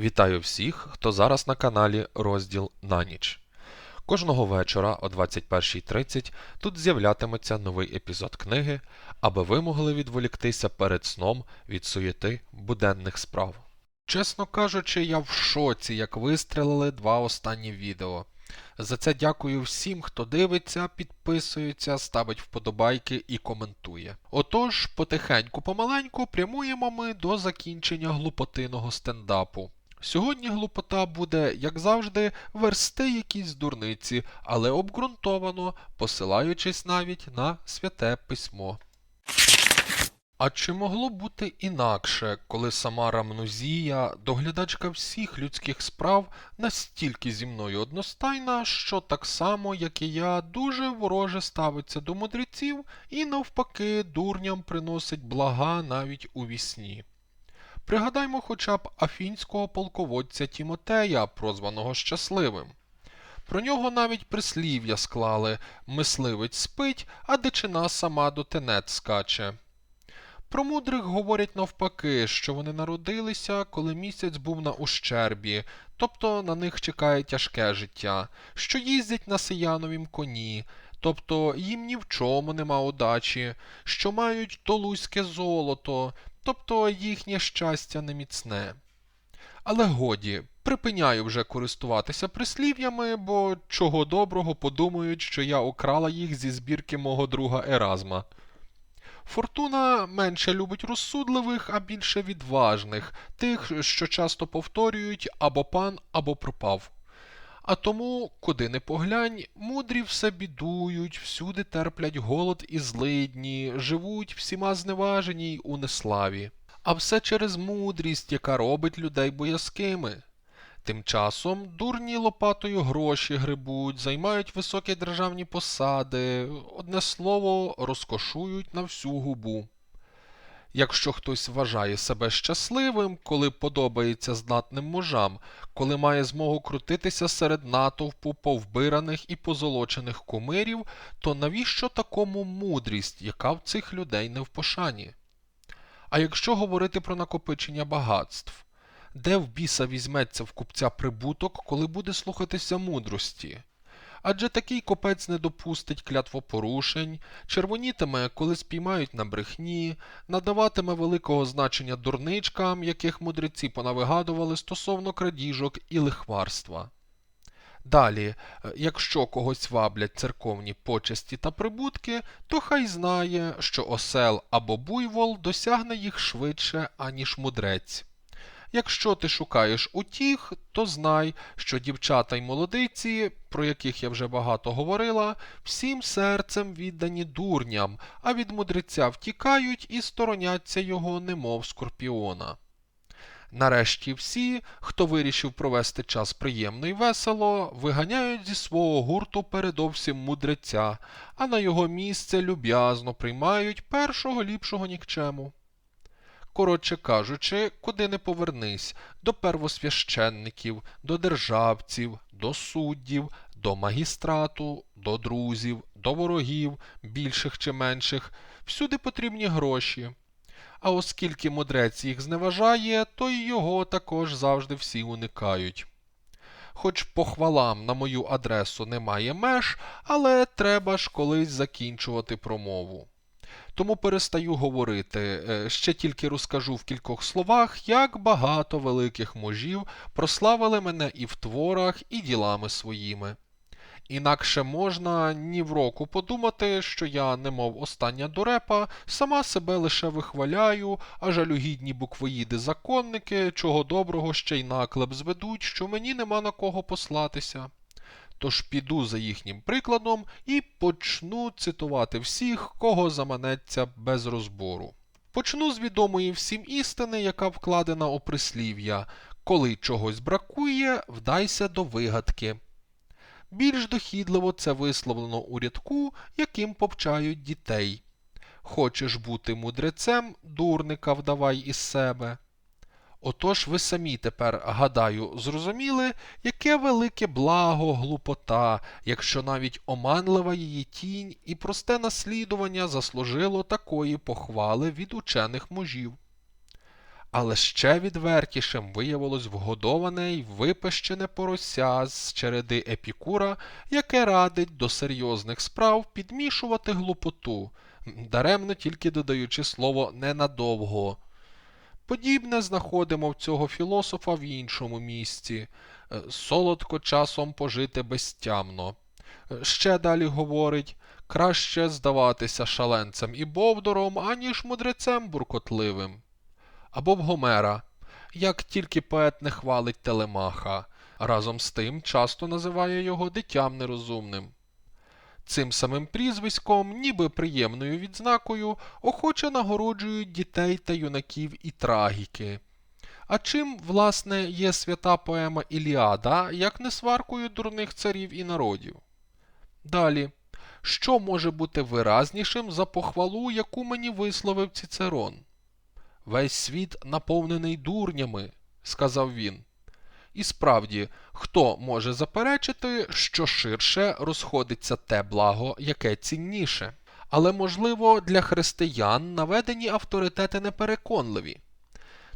Вітаю всіх, хто зараз на каналі Розділ на ніч. Кожного вечора о 21.30 тут з'являтиметься новий епізод книги, аби ви могли відволіктися перед сном від суєти буденних справ. Чесно кажучи, я в шоці, як вистрелили два останні відео. За це дякую всім, хто дивиться, підписується, ставить вподобайки і коментує. Отож, потихеньку помаленьку прямуємо ми до закінчення глупотиного стендапу. Сьогодні глупота буде, як завжди, версти якісь дурниці, але обґрунтовано, посилаючись навіть на святе письмо. А чи могло бути інакше, коли сама Рамнузія, доглядачка всіх людських справ, настільки зі мною одностайна, що так само, як і я, дуже вороже ставиться до мудреців і навпаки дурням приносить блага навіть у вісні? Пригадаймо хоча б афінського полководця Тімотея, прозваного Щасливим. Про нього навіть прислів'я склали мисливець спить, а дичина сама до тенет скаче. Про мудрих говорять навпаки, що вони народилися, коли місяць був на ущербі, тобто на них чекає тяжке життя, що їздять на сияновім коні, тобто їм ні в чому нема удачі, що мають толузьке золото, тобто їхнє щастя неміцне. Але годі, припиняю вже користуватися прислів'ями, бо чого доброго подумають, що я украла їх зі збірки мого друга Еразма. Фортуна менше любить розсудливих, а більше відважних, тих, що часто повторюють або пан, або пропав. А тому, куди не поглянь, мудрі все бідують, всюди терплять голод і злидні, живуть всіма зневажені й у неславі. А все через мудрість, яка робить людей боязкими. Тим часом дурні лопатою гроші грибуть, займають високі державні посади, одне слово, розкошують на всю губу. Якщо хтось вважає себе щасливим, коли подобається знатним мужам, коли має змогу крутитися серед натовпу повбираних і позолочених кумирів, то навіщо такому мудрість, яка в цих людей не в пошані? А якщо говорити про накопичення багатств, де в біса візьметься в купця прибуток, коли буде слухатися мудрості? Адже такий копець не допустить клятвопорушень, червонітиме, коли спіймають на брехні, надаватиме великого значення дурничкам, яких мудреці понавигадували стосовно крадіжок і лихварства. Далі, е, якщо когось ваблять церковні почесті та прибутки, то хай знає, що осел або буйвол досягне їх швидше, аніж мудрець. Якщо ти шукаєш утіх, то знай, що дівчата й молодиці, про яких я вже багато говорила, всім серцем віддані дурням, а від мудреця втікають і стороняться його, немов скорпіона. Нарешті всі, хто вирішив провести час приємно і весело, виганяють зі свого гурту передовсім мудреця, а на його місце люб'язно приймають першого ліпшого нікчему. Коротше кажучи, куди не повернись, до первосвященників, до державців, до суддів, до магістрату, до друзів, до ворогів, більших чи менших, всюди потрібні гроші. А оскільки мудрець їх зневажає, то й його також завжди всі уникають. Хоч похвалам на мою адресу немає меж, але треба ж колись закінчувати промову. Тому перестаю говорити, е, ще тільки розкажу в кількох словах, як багато великих мужів прославили мене і в творах, і ділами своїми. Інакше можна ні в року подумати, що я, немов остання дурепа, сама себе лише вихваляю, а жалюгідні буквоїди законники, чого доброго ще й наклеп зведуть, що мені нема на кого послатися. Тож піду за їхнім прикладом і почну цитувати всіх, кого заманеться без розбору. Почну з відомої всім істини, яка вкладена у прислів'я Коли чогось бракує, вдайся до вигадки. Більш дохідливо це висловлено у рядку, яким повчають дітей. Хочеш бути мудрецем, дурника вдавай із себе. Отож ви самі тепер, гадаю, зрозуміли, яке велике благо глупота, якщо навіть оманлива її тінь і просте наслідування заслужило такої похвали від учених мужів. Але ще відвертішим виявилось вгодоване й випещене порося з череди епікура, яке радить до серйозних справ підмішувати глупоту, даремно тільки додаючи слово ненадовго. Подібне знаходимо в цього філософа в іншому місці. Е, Солодко часом пожити безтямно. Е, Ще далі говорить краще здаватися шаленцем і бовдором, аніж мудрецем буркотливим. Або в Гомера, як тільки поет не хвалить Телемаха, разом з тим часто називає його дитям нерозумним. Цим самим прізвиськом, ніби приємною відзнакою, охоче нагороджують дітей та юнаків і трагіки. А чим, власне, є свята поема Іліада, як не сваркою дурних царів і народів? Далі. Що може бути виразнішим за похвалу, яку мені висловив Цицерон? Весь світ наповнений дурнями, сказав він. І справді, хто може заперечити, що ширше розходиться те благо, яке цінніше? Але, можливо, для християн наведені авторитети непереконливі.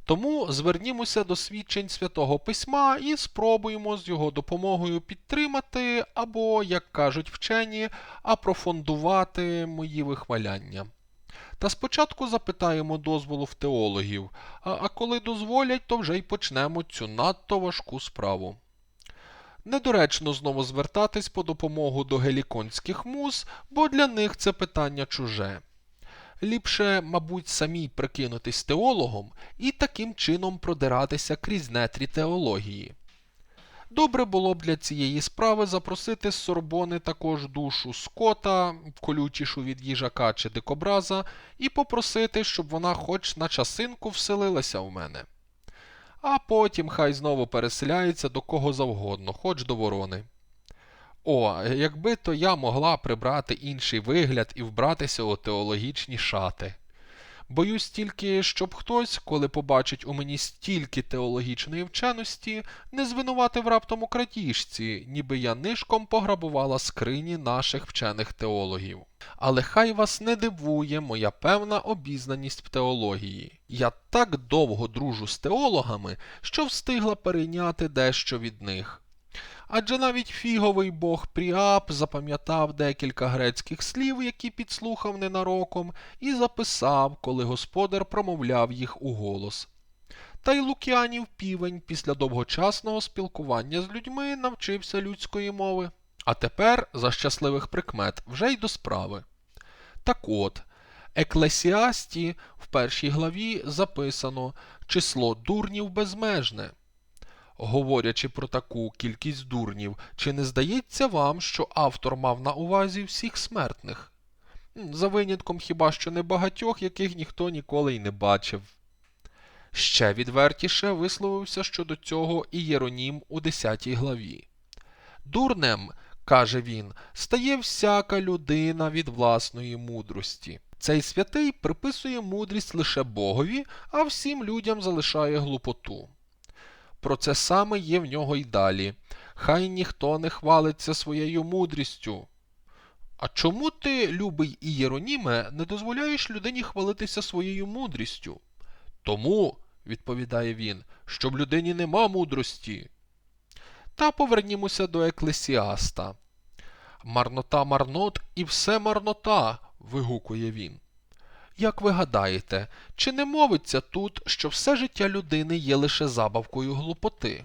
Тому звернімося до свідчень святого письма і спробуємо з його допомогою підтримати або, як кажуть вчені, апрофондувати мої вихваляння. Та спочатку запитаємо дозволу в теологів, а, а коли дозволять, то вже й почнемо цю надто важку справу. Недоречно знову звертатись по допомогу до геліконських муз, бо для них це питання чуже. Ліпше, мабуть, самій прикинутись теологом і таким чином продиратися крізь нетрі теології. Добре було б для цієї справи запросити з Сорбони також душу Скота, колючішу від їжака чи дикобраза, і попросити, щоб вона хоч на часинку вселилася в мене. А потім хай знову переселяється до кого завгодно, хоч до ворони. О, якби то я могла прибрати інший вигляд і вбратися у теологічні шати. Боюсь тільки, щоб хтось, коли побачить у мені стільки теологічної вченості, не звинуватив раптом у крадіжці, ніби я нишком пограбувала скрині наших вчених теологів. Але хай вас не дивує моя певна обізнаність в теології. Я так довго дружу з теологами, що встигла перейняти дещо від них. Адже навіть фіговий бог Пріап запам'ятав декілька грецьких слів, які підслухав ненароком, і записав, коли господар промовляв їх у голос. Та й Лук'янів півень після довгочасного спілкування з людьми навчився людської мови. А тепер, за щасливих прикмет, вже й до справи. Так от, Еклесіасті в першій главі записано число дурнів безмежне. Говорячи про таку кількість дурнів, чи не здається вам, що автор мав на увазі всіх смертних? За винятком хіба що небагатьох, яких ніхто ніколи й не бачив. Ще відвертіше висловився щодо цього і Єронім у 10 главі. Дурнем, каже він, стає всяка людина від власної мудрості. Цей святий приписує мудрість лише Богові, а всім людям залишає глупоту. Про це саме є в нього й далі. Хай ніхто не хвалиться своєю мудрістю. А чому ти, любий Ієроніме, не дозволяєш людині хвалитися своєю мудрістю? Тому, відповідає він, що в людині нема мудрості. Та повернімося до еклесіаста. Марнота марнот і все марнота. вигукує він. Як ви гадаєте, чи не мовиться тут, що все життя людини є лише забавкою глупоти?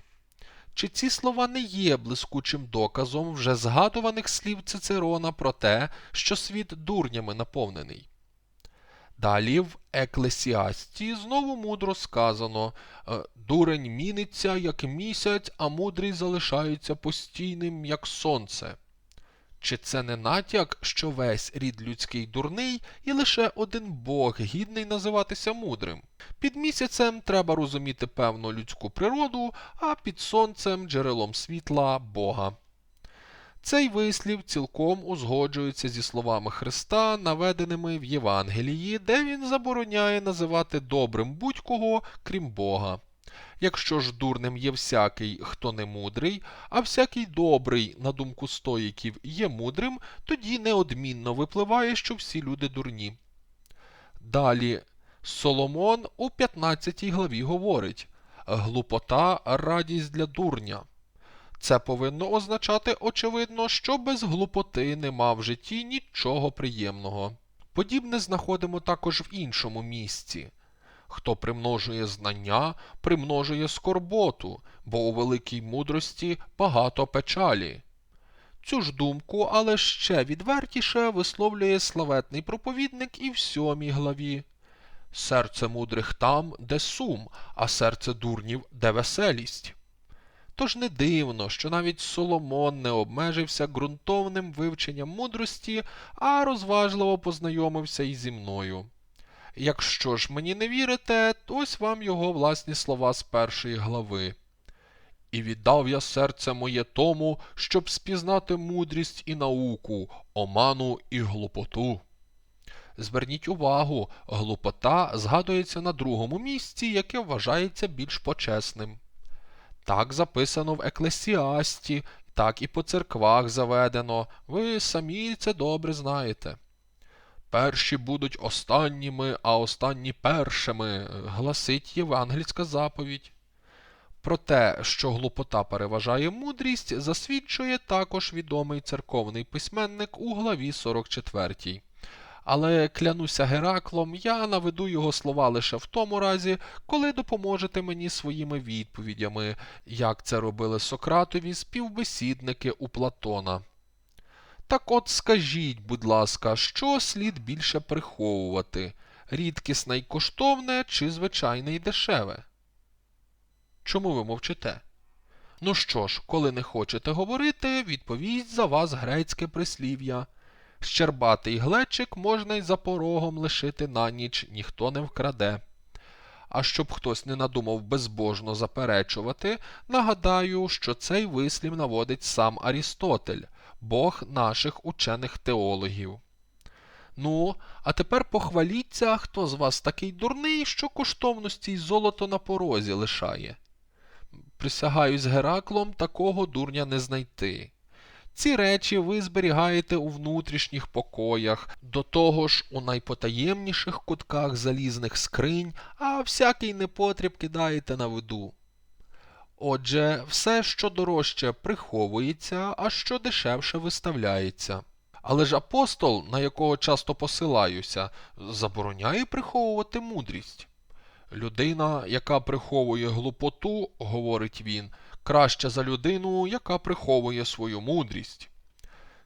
Чи ці слова не є блискучим доказом вже згадуваних слів Цицерона про те, що світ дурнями наповнений? Далі в Еклесіасті знову мудро сказано «Е, Дурень міниться, як місяць, а мудрий залишається постійним, як сонце. Чи це не натяк, що весь рід людський дурний і лише один Бог гідний називатися мудрим? Під місяцем треба розуміти певну людську природу, а під сонцем джерелом світла Бога. Цей вислів цілком узгоджується зі словами Христа, наведеними в Євангелії, де він забороняє називати добрим будь-кого, крім Бога. Якщо ж дурним є всякий, хто не мудрий, а всякий добрий, на думку стоїків, є мудрим, тоді неодмінно випливає, що всі люди дурні. Далі Соломон у 15 главі говорить глупота радість для дурня. Це повинно означати, очевидно, що без глупоти нема в житті нічого приємного. Подібне знаходимо також в іншому місці. Хто примножує знання, примножує скорботу, бо у великій мудрості багато печалі. Цю ж думку, але ще відвертіше висловлює славетний проповідник і в сьомій главі. Серце мудрих там, де сум, а серце дурнів, де веселість. Тож не дивно, що навіть Соломон не обмежився ґрунтовним вивченням мудрості, а розважливо познайомився і зі мною. Якщо ж мені не вірите, ось вам його власні слова з першої глави. І віддав я серце моє тому, щоб спізнати мудрість і науку, оману і глупоту. Зверніть увагу, глупота згадується на другому місці, яке вважається більш почесним. Так записано в Еклесіасті, так і по церквах заведено, ви самі це добре знаєте. Перші будуть останніми, а останні першими, гласить євангельська заповідь. Про те, що глупота переважає мудрість, засвідчує також відомий церковний письменник у главі 44. Але клянуся Гераклом, я наведу його слова лише в тому разі, коли допоможете мені своїми відповідями, як це робили Сократові співбесідники у Платона. Так от скажіть, будь ласка, що слід більше приховувати рідкісне й коштовне чи звичайне й дешеве? Чому ви мовчите? Ну що ж, коли не хочете говорити, відповість за вас грецьке прислів'я. Щербатий глечик можна й за порогом лишити на ніч, ніхто не вкраде. А щоб хтось не надумав безбожно заперечувати, нагадаю, що цей вислів наводить сам Арістотель, бог наших учених теологів. Ну, а тепер похваліться, хто з вас такий дурний, що коштовності й золото на порозі лишає. Присягаюсь Гераклом, такого дурня не знайти. Ці речі ви зберігаєте у внутрішніх покоях, до того ж у найпотаємніших кутках залізних скринь, а всякий непотріб кидаєте на виду. Отже, все, що дорожче, приховується, а що дешевше виставляється. Але ж апостол, на якого часто посилаюся, забороняє приховувати мудрість. Людина, яка приховує глупоту, говорить він, краща за людину, яка приховує свою мудрість.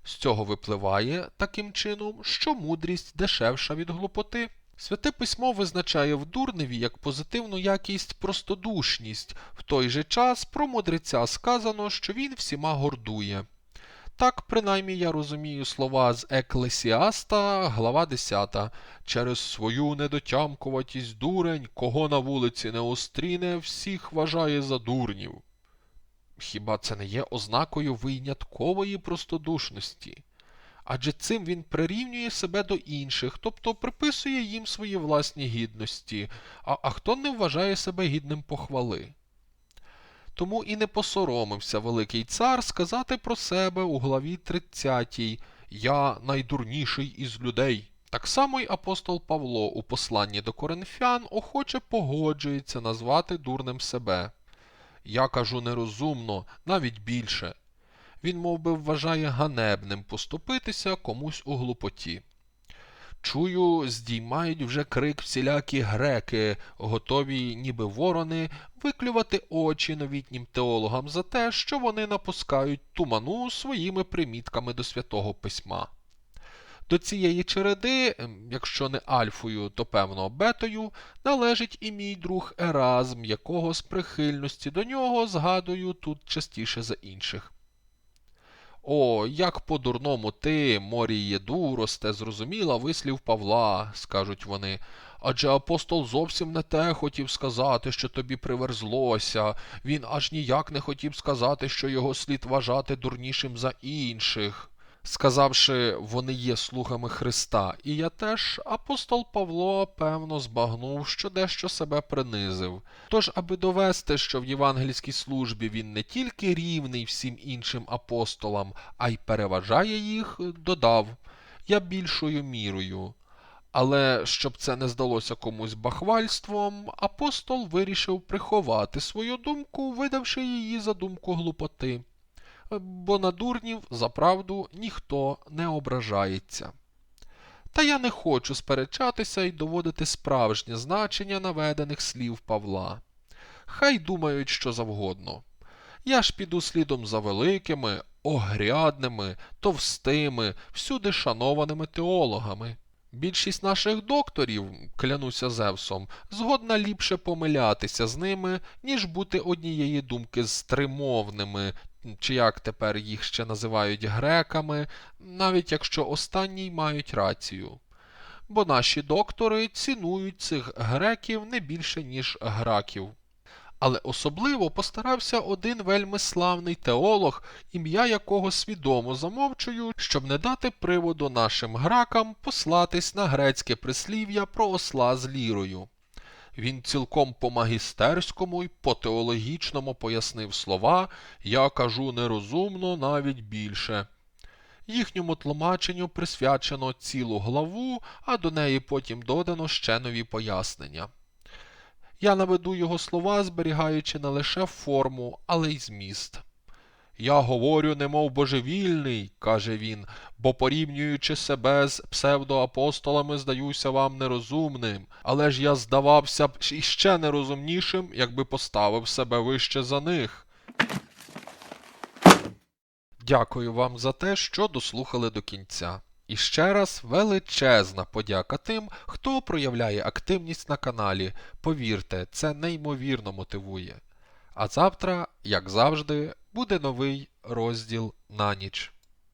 З цього випливає таким чином, що мудрість дешевша від глупоти. Святе письмо визначає в дурневі як позитивну якість простодушність, в той же час про мудреця сказано, що він всіма гордує. Так, принаймні я розумію слова з Еклесіаста, глава 10. Через свою недотямкуватість дурень, кого на вулиці не остріне, всіх вважає за дурнів. Хіба це не є ознакою виняткової простодушності? Адже цим він прирівнює себе до інших, тобто приписує їм свої власні гідності, а, а хто не вважає себе гідним похвали. Тому і не посоромився Великий цар сказати про себе у главі 30 Я найдурніший із людей. Так само й апостол Павло у посланні до коринфян охоче погоджується назвати дурним себе. Я кажу нерозумно, навіть більше. Він мов би, вважає ганебним поступитися комусь у глупоті. Чую, здіймають вже крик всілякі греки, готові, ніби ворони, виклювати очі новітнім теологам за те, що вони напускають туману своїми примітками до святого письма. До цієї череди, якщо не альфою, то певно бетою, належить і мій друг Еразм, якого з прихильності до нього згадую тут частіше за інших. О, як по-дурному ти, моріє дуросте, зрозуміла вислів Павла, скажуть вони. Адже апостол зовсім не те хотів сказати, що тобі приверзлося, він аж ніяк не хотів сказати, що його слід вважати дурнішим за інших. Сказавши, вони є слугами Христа, і я теж, апостол Павло, певно, збагнув, що дещо себе принизив. Тож, аби довести, що в євангельській службі він не тільки рівний всім іншим апостолам, а й переважає їх, додав я більшою мірою. Але щоб це не здалося комусь бахвальством, апостол вирішив приховати свою думку, видавши її за думку глупоти. Бо на дурнів за правду ніхто не ображається. Та я не хочу сперечатися і доводити справжнє значення наведених слів Павла. Хай думають що завгодно. Я ж піду слідом за великими, огрядними, товстими, всюди шанованими теологами. Більшість наших докторів, клянуся Зевсом, згодна ліпше помилятися з ними, ніж бути однієї думки з тримовними, чи як тепер їх ще називають греками, навіть якщо останні мають рацію. Бо наші доктори цінують цих греків не більше, ніж граків. Але особливо постарався один вельми славний теолог, ім'я якого свідомо замовчую, щоб не дати приводу нашим гракам послатись на грецьке прислів'я про осла з лірою. Він цілком по магістерському й по теологічному пояснив слова Я кажу нерозумно навіть більше. Їхньому тлумаченню присвячено цілу главу, а до неї потім додано ще нові пояснення. Я наведу його слова, зберігаючи не лише форму, але й зміст. Я говорю, немов божевільний, каже він, бо порівнюючи себе з псевдоапостолами, здаюся вам нерозумним, але ж я здавався б іще нерозумнішим, якби поставив себе вище за них. Дякую вам за те, що дослухали до кінця. І ще раз величезна подяка тим, хто проявляє активність на каналі. Повірте, це неймовірно мотивує. А завтра, як завжди, буде новий розділ на ніч.